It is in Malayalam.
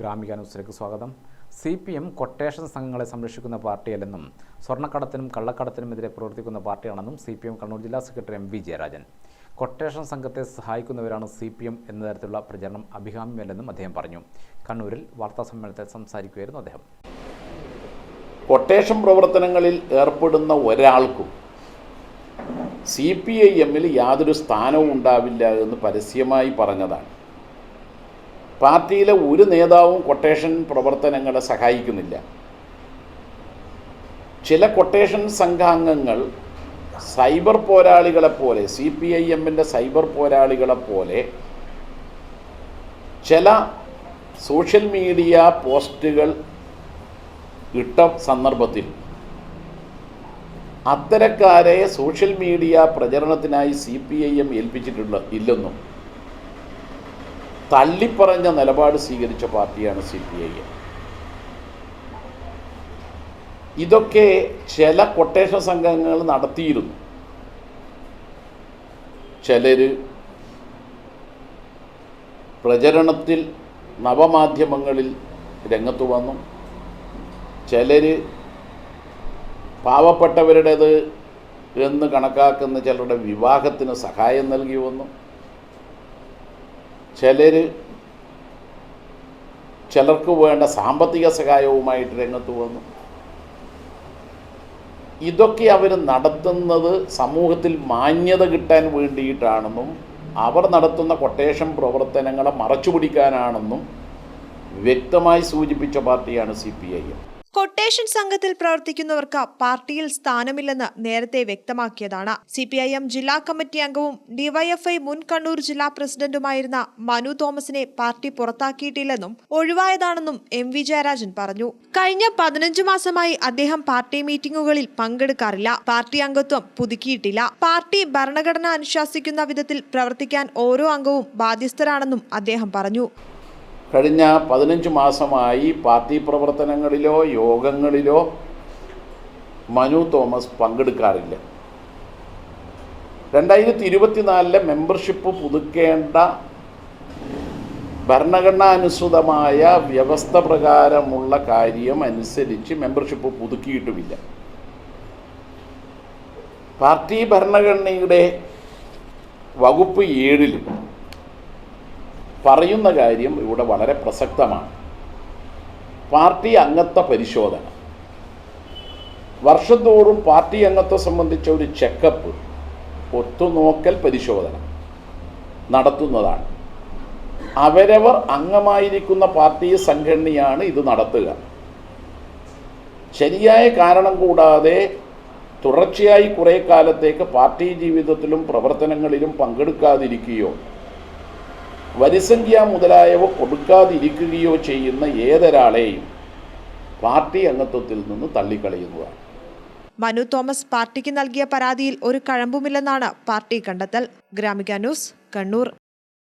ഗ്രാമിക ന്യൂസിലേക്ക് സ്വാഗതം. സി പി എം കൊട്ടേഷൻ സംഘങ്ങളെ സംരക്ഷിക്കുന്ന പാർട്ടിയല്ലെന്നും സ്വർണക്കടത്തിനും കള്ളക്കടത്തിനുമെതിരെ പ്രവർത്തിക്കുന്ന പാർട്ടിയാണെന്നും സി പി എം കണ്ണൂർ ജില്ലാ secretary M V Jayarajan. Quotation സംഘത്തെ സഹായിക്കുന്നവരാണ് സി പി എം എന്ന തരത്തിലുള്ള പ്രചരണം അഭികാമ്യമല്ലെന്നും അദ്ദേഹം പറഞ്ഞു. കണ്ണൂരിൽ വാർത്താ വാർത്താസമ്മേളനത്തിൽ സംസാരിക്കുകയായിരുന്നു അദ്ദേഹം. കൊട്ടേഷൻ പ്രവർത്തനങ്ങളിൽ ഏർപ്പെടുന്ന ഒരാൾക്കും സി പി ഐ എമ്മിൽ യാതൊരു സ്ഥാനവും ഉണ്ടാവില്ല എന്ന് പരസ്യമായി പറഞ്ഞതാണ്. പാർട്ടിയിലെ ഒരു നേതാവും കൊട്ടേഷൻ പ്രവർത്തനങ്ങളെ സഹായിക്കുന്നില്ല. ചില കൊട്ടേഷൻ സംഘാംഗങ്ങൾ സൈബർ പോരാളികളെപ്പോലെ സി പി ഐ എമ്മിന്റെ സൈബർ പോരാളികളെപ്പോലെ ചില സോഷ്യൽ മീഡിയ പോസ്റ്റുകൾ ഇട്ട സന്ദർഭത്തിൽ അത്തരക്കാരെ സോഷ്യൽ മീഡിയ പ്രചരണത്തിനായി സി പി ഐ എം ഏൽപ്പിച്ചിട്ടുള്ള ഇല്ലെന്നും തള്ളിപ്പറഞ്ഞ നിലപാട് സ്വീകരിച്ച പാർട്ടിയാണ് സി പി ഐ ഇതൊക്കെ ചില കൊട്ടേഷൻ സംഘങ്ങൾ നടത്തിയിരുന്നു. ചിലർ പ്രചരണത്തിൽ നവമാധ്യമങ്ങളിൽ രംഗത്ത് വന്നു. ചിലർ പാവപ്പെട്ടവരുടേത് എന്ന് കണക്കാക്കുന്ന ചിലരുടെ വിവാഹത്തിന് സഹായം നൽകി വന്നു. ചിലർ ചിലർക്ക് വേണ്ട സാമ്പത്തിക സഹായവുമായിട്ട് രംഗത്ത് വന്നു. ഇതൊക്കെ അവർ നടത്തുന്നത് സമൂഹത്തിൽ മാന്യത കിട്ടാൻ വേണ്ടിയിട്ടാണെന്നും അവർ നടത്തുന്ന കൊട്ടേഷൻ പ്രവർത്തനങ്ങളെ മറച്ചുപിടിക്കാനാണെന്നും വ്യക്തമായി സൂചിപ്പിച്ച പാർട്ടിയാണ് C P I M. Quotation സംഘത്തിൽ പ്രവർത്തിക്കുന്നവർക്ക് പാർട്ടിയിൽ സ്ഥാനമില്ലെന്ന് നേരത്തെ വ്യക്തമാക്കിയതാണ്. സി പി ഐ എം ജില്ലാ കമ്മിറ്റി അംഗവും ഡിവൈഎഫ്ഐ മുൻ കണ്ണൂർ ജില്ലാ പ്രസിഡന്റുമായിരുന്ന മനു തോമസിനെ പാർട്ടി പുറത്താക്കിയിട്ടില്ലെന്നും ഒഴിവായതാണെന്നും എം വി ജയരാജൻ പറഞ്ഞു. കഴിഞ്ഞ പതിനഞ്ചു മാസമായി അദ്ദേഹം പാർട്ടി മീറ്റിംഗുകളിൽ പങ്കെടുക്കാറില്ല. പാർട്ടി അംഗത്വം പുതുക്കിയിട്ടില്ല. പാർട്ടി ഭരണഘടന അനുശാസിക്കുന്ന വിധത്തിൽ പ്രവർത്തിക്കാൻ ഓരോ അംഗവും ബാധ്യസ്ഥരാണെന്നും അദ്ദേഹം പറഞ്ഞു. കഴിഞ്ഞ പതിനഞ്ച് മാസമായി പാർട്ടി പ്രവർത്തനങ്ങളിലോ യോഗങ്ങളിലോ മനു തോമസ് പങ്കെടുക്കാറില്ല. രണ്ടായിരത്തി ഇരുപത്തിനാലിലെ മെമ്പർഷിപ്പ് പുതുക്കേണ്ട ഭരണഘടനാനുസൃതമായ വ്യവസ്ഥ പ്രകാരമുള്ള കാര്യം അനുസരിച്ച് മെമ്പർഷിപ്പ് പുതുക്കിയിട്ടുമില്ല. പാർട്ടി ഭരണഘടനയുടെ വകുപ്പ് ഏഴിലും പറയുന്ന കാര്യം ഇവിടെ വളരെ പ്രസക്തമാണ്. പാർട്ടി അംഗത്വ പരിശോധന. വർഷത്തോറും പാർട്ടി അംഗത്വം സംബന്ധിച്ച ഒരു ചെക്കപ്പ് ഒത്തുനോക്കൽ പരിശോധന നടത്തുന്നതാണ്. അവരവർ അംഗമായിരിക്കുന്ന പാർട്ടി സംഘടനയാണ് ഇത് നടത്തുക. ശരിയായ കാരണം കൂടാതെ തുടർച്ചയായി കുറേ കാലത്തേക്ക് പാർട്ടി ജീവിതത്തിലും പ്രവർത്തനങ്ങളിലും പങ്കെടുക്കാതിരിക്കുകയോ വരിസംഖ്യ മുതലായവ കൊടുക്കാതിരിക്കുകയോ ചെയ്യുന്ന ഏതൊരാളെയും പാർട്ടി അംഗത്വത്തിൽ നിന്ന് തള്ളിക്കളയുന്നതാണ്. മനു തോമസ് പാർട്ടിക്ക് നൽകിയ പരാതിയിൽ ഒരു കഴമ്പുമില്ലെന്നാണ് പാർട്ടി കണ്ടെത്തൽ. ഗ്രാമിക ന്യൂസ് കണ്ണൂർ.